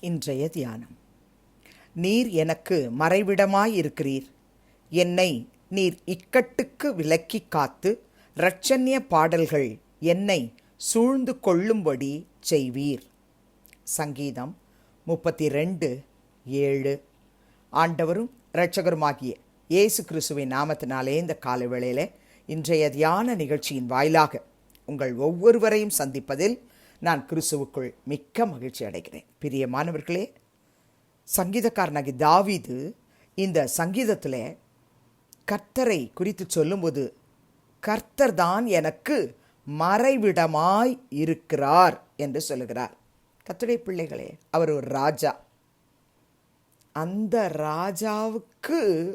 இன்றைய தியானம். நீர் எனக்கு மறைவிடமாயிருக்கிறீர் என்னை நீர் இக்கட்டுக்கு விலக்கி காத்து இரட்சண்ய பாடல்கள் என்னை சூழ்ந்து கொள்ளும்படி செய்வீர். சங்கீதம் முப்பத்தி ரெண்டு ஏழு. ஆண்டவரும் இரட்சகருமாகிய இயேசு கிறிஸ்துவின் நாமத்தினாலே இந்த காலை வேளையில் இன்றைய தியான நிகழ்ச்சியின் வாயிலாக உங்கள் ஒவ்வொருவரையும் சந்திப்பதில் நான் கிறிஸ்துவுக்குள் மிக்க மகிழ்ச்சி அடைகிறேன். பிரியமானவர்களே சங்கீதக்காரனாகி தாவிது இந்த சங்கீதத்தில் கர்த்தரை குறித்து சொல்லும்போது கர்த்தர் தான் எனக்கு மறைவிடமாய் இருக்கிறார் என்று சொல்லுகிறார். கத்துடைய பிள்ளைகளே அவர் ஒரு ராஜா. அந்த ராஜாவுக்கு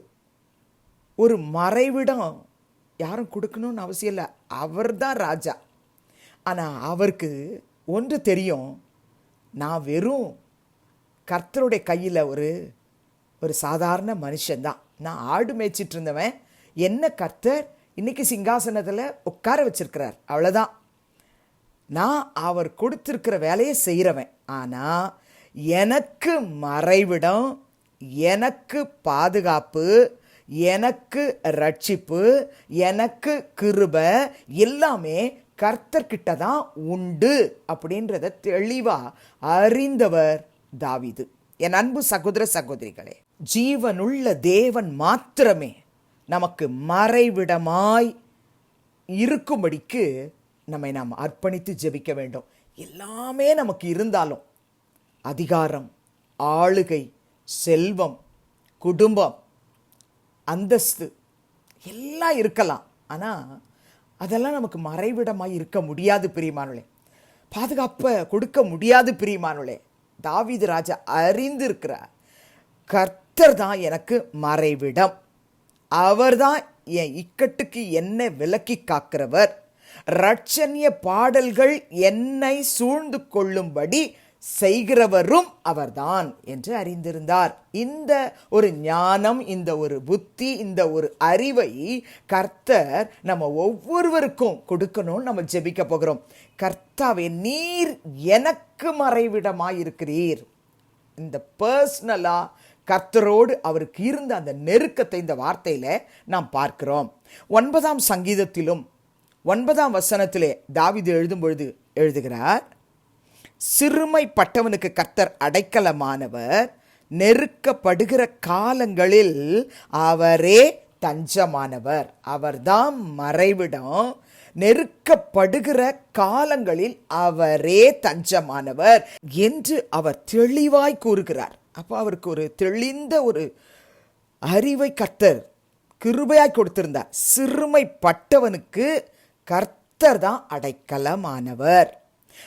ஒரு மறைவிடம் யாரும் கொடுக்கணும்னு அவசியம் இல்லை. அவர் தான் ராஜா. ஆனால் அவருக்கு ஒன்று தெரியும் நான் வெறும் கர்த்தருடைய கையில் ஒரு ஒரு சாதாரண மனுஷன்தான். நான் ஆடு மேய்ச்சிட்டு இருந்தவன். என்ன கர்த்தர் இன்றைக்கி சிங்காசனத்தில் உட்கார வச்சிருக்கிறார்? அவ்வளோதான் நான் அவர் கொடுத்துருக்கிற வேலையை செய்கிறவன் ஆனால் எனக்கு மறைவிடம் எனக்கு பாதுகாப்பு எனக்கு ரட்சிப்பு எனக்கு கிருப எல்லாமே கர்த்தர்கிட்ட தான் உண்டு அப்படின்றத தெளிவாக அறிந்தவர் தாவிது. என் அன்பு சகோதர சகோதரிகளே ஜீவனுள்ள தேவன் மாத்திரமே நமக்கு மறைவிடமாய் இருக்கும்படிக்கு நம்மை நாம் அர்ப்பணித்து ஜெபிக்க வேண்டும். எல்லாமே நமக்கு இருந்தாலும் அதிகாரம் ஆளுகை செல்வம் குடும்பம் அந்தஸ்து எல்லாம் இருக்கலாம். ஆனால் அதெல்லாம் நமக்கு மறைவிடமாக இருக்க முடியாது பிரியமானுளே பாதுகாப்பை கொடுக்க முடியாது பிரியமானுளே தாவீது ராஜா அறிந்திருக்கிறார் கர்த்தர் தான் எனக்கு மறைவிடம். அவர்தான் என் இக்கட்டுக்கு என்னை விலக்கி காக்கிறவர். ரட்சணிய பாடல்கள் என்னை சூழ்ந்து கொள்ளும்படி செய்கிறவரும் அவர்தான் என்று அறிந்திருந்தார். இந்த ஒரு ஞானம் இந்த ஒரு புத்தி இந்த ஒரு அறிவை கர்த்தர் நம்ம ஒவ்வொருவருக்கும் கொடுக்கணும்னு நம்ம ஜெபிக்க போகிறோம். கர்த்தாவே நீர் எனக்கு மறைவிடமாயிருக்கிறீர். இந்த பர்சனலா கர்த்தரோடு அவருக்கு இருந்த அந்த நெருக்கத்தை இந்த வார்த்தையில நாம் பார்க்கிறோம். ஒன்பதாம் சங்கீதத்திலும் ஒன்பதாம் வசனத்திலே தாவிது எழுதும் பொழுது எழுதுகிறார் சிறுமைப்பட்டவனுக்கு கர்த்தர் அடைக்கலமானவர். நெருக்கப்படுகிற காலங்களில் அவரே தஞ்சமானவர். அவர்தான் மறைவிடம். நெருக்கப்படுகிற காலங்களில் அவரே தஞ்சமானவர் என்று அவர் தெளிவாய் கூறுகிறார். அப்போ அவருக்கு ஒரு தெளிந்த ஒரு அறிவை கத்தர் கிருபையாய் கொடுத்திருந்தார். சிறுமைப்பட்டவனுக்கு கர்த்தர் தான் அடைக்கலமானவர்.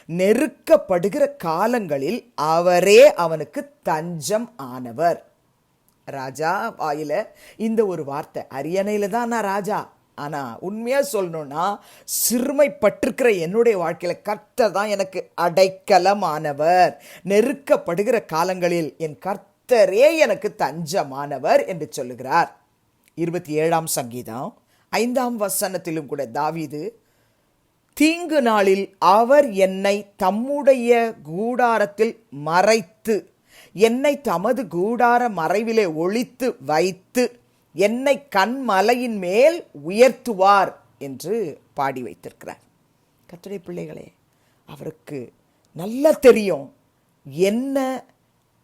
நெருக்கப்படுகிற காலங்களில் அவரே அவனுக்கு தஞ்சம் ஆனவர். ராஜா வாயில இந்த ஒரு வார்த்தை அரியணையில தான் நான் ராஜா. ஆனா உண்மையா சொல்லணும்னா சிறுமைப்பட்டிருக்கிற என்னுடைய வாழ்க்கையில கர்த்தர் தான் எனக்கு அடைக்கலமானவர். நெருக்கப்படுகிற காலங்களில் என் கர்த்தரே எனக்கு தஞ்சமானவர் என்று சொல்லுகிறார். இருபத்தி ஏழாம் சங்கீதம் ஐந்தாம் வசனத்திலும் கூட தாவிது தீங்கு நாளில் அவர் என்னை தம்முடைய கூடாரத்தில் மறைத்து என்னை தமது கூடார மறைவிலே ஒழித்து வைத்து என்னை கண்மலையின் மேல் உயர்த்துவார் என்று பாடி வைத்திருக்கிறார். கத்துடைய பிள்ளைகளே அவருக்கு நல்லா தெரியும் என்ன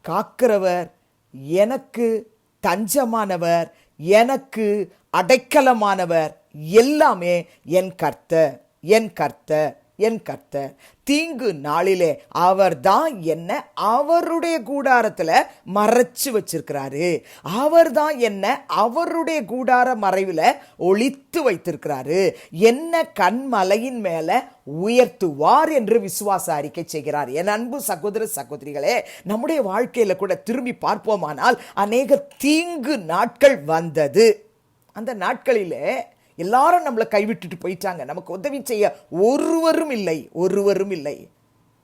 காக்கிறவர் எனக்கு தஞ்சமானவர் எனக்கு அடைக்கலமானவர் எல்லாமே என் கர்த்தர். என் கர்த்தர் என் கர்த்தர். தீங்கு நாளிலே அவர் தான் என்ன அவருடைய கூடாரத்தில் மறைச்சு வச்சிருக்கிறாரு. அவர் தான் என்ன அவருடைய கூடார மறைவில் ஒழித்து வைத்திருக்கிறாரு. என்ன கண்மலையின் மேலே உயர்த்துவார் என்று விசுவாச அறிக்கை செய்கிறார். என் அன்பு சகோதர சகோதரிகளே நம்முடைய வாழ்க்கையில் கூட திரும்பி பார்ப்போமானால் அநேக தீங்கு நாட்கள் வந்தது. அந்த நாட்களிலே எல்லாரும் நம்மளை கைவிட்டுட்டு போயிட்டாங்க. நமக்கு உதவி செய்ய ஒருவரும் இல்லை ஒருவரும் இல்லை.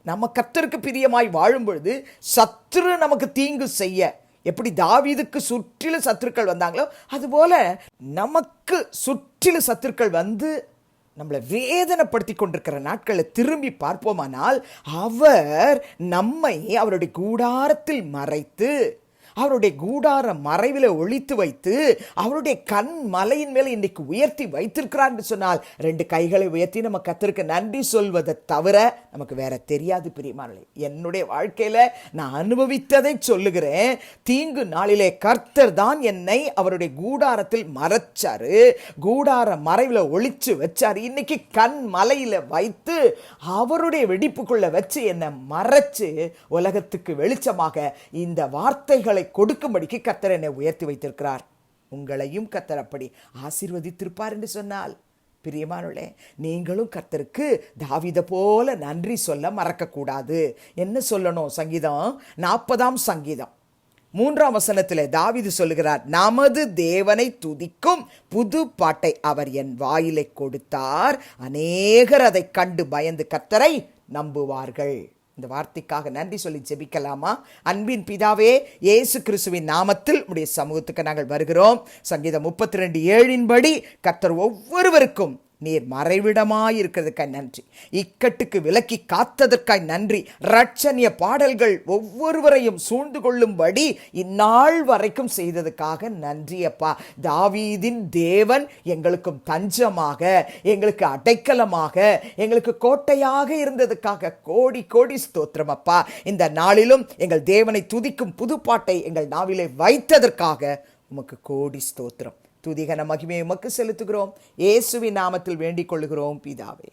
நம்ம கத்தருக்கு பிரியமாய் வாழும் பொழுது சத்துரு நமக்கு தீங்கு செய்ய எப்படி தாவீதுக்கு சுற்றிலும் சத்துருக்கள் வந்தாங்களோ அதுபோல நமக்கு சுற்றிலும் சத்துருக்கள் வந்து நம்மளை வேதனைப்படுத்தி கொண்டிருக்கிற நாட்களை திரும்பி பார்ப்போமானால் அவர் நம்மை அவருடைய கூடாரத்தில் மறைத்து அவருடைய கூடார மறைவில் ஒழித்து வைத்து அவருடைய கண் மலையின் மேலே இன்னைக்கு உயர்த்தி வைத்திருக்கிறார் என்று சொன்னால் ரெண்டு கைகளை உயர்த்தி நம்ம கத்திருக்க நன்றி சொல்வதை தவிர நமக்கு வேற தெரியாது பிரியமானே என்னுடைய வாழ்க்கையில நான் அனுபவித்ததை சொல்லுகிறேன். தீங்கு நாளிலே கர்த்தர் தான் என்னை அவருடைய கூடாரத்தில் மறைச்சாரு. கூடார மறைவில் ஒழிச்சு வச்சாரு. இன்னைக்கு கண் மலையில வைத்து அவருடைய வெடிப்புக்குள்ள வச்சு என்னை மறைச்சு உலகத்துக்கு வெளிச்சமாக இந்த வார்த்தைகளை கொடுக்கும்படிக்கு கத்தர் என்னை உயர்த்தி வைத்திருக்கிறார். உங்களையும் கத்தர் அப்படி ஆசீர்வதித்திருப்பார் என்று சொன்னால். பிரியமானுளே நீங்களும் கர்த்தருக்கு தாவித போல நன்றி சொல்ல மறக்கக்கூடாது. என்ன சொல்லணும் சங்கீதம்? நாற்பதாம் சங்கீதம். மூன்றாம் வசனத்தில் தாவிது சொல்லுகிறார் நமது தேவனை துதிக்கும் புது பாட்டை அவர் என் வாயிலை கொடுத்தார். அநேகர் அதை கண்டு பயந்து கர்த்தரை நம்புவார்கள். இந்த வார்த்தைக்காக நன்றி சொல்லி ஜெபிக்கலாமா? அன்பின் பிதாவே இயேசு கிறிஸ்துவின் நாமத்தில் உடைய சமூகத்துக்கு நாங்கள் வருகிறோம். சங்கீதம் முப்பத்தி ரெண்டு ஏழின்படி கர்த்தர் ஒவ்வொருவருக்கும் நீர் மறைவிடமாயிருக்கிறதுக்காய் நன்றி. இக்கட்டுக்கு விலக்கி காத்ததற்காய் நன்றி. ரட்சணிய பாடல்கள் ஒவ்வொருவரையும் சூழ்ந்து கொள்ளும்படி இந்நாள் வரைக்கும் செய்ததுக்காக நன்றி அப்பா தாவீதின் தேவன் எங்களுக்கும் தஞ்சமாக எங்களுக்கு அடைக்கலமாக எங்களுக்கு கோட்டையாக இருந்ததுக்காக கோடி கோடி ஸ்தோத்திரம் அப்பா இந்த நாளிலும் எங்கள் தேவனை துதிக்கும் புதுப்பாட்டை எங்கள் நாவிலே வைத்ததற்காக உமக்கு கோடி ஸ்தோத்திரம். துதிகன மகிமையை உமக்கு செலுத்துகிறோம். இயேசுவின் நாமத்தில் வேண்டிக் கொள்கிறோம் பிதாவே.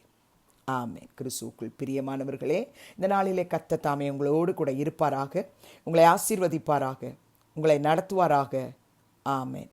ஆமென். கிறிஸ்துவுக்குள் பிரியமானவர்களே இந்த நாளிலே கத்த தாமே உங்களோடு கூட இருப்பாராக. உங்களை ஆசீர்வதிப்பாராக. உங்களை நடத்துவாராக. ஆமென்.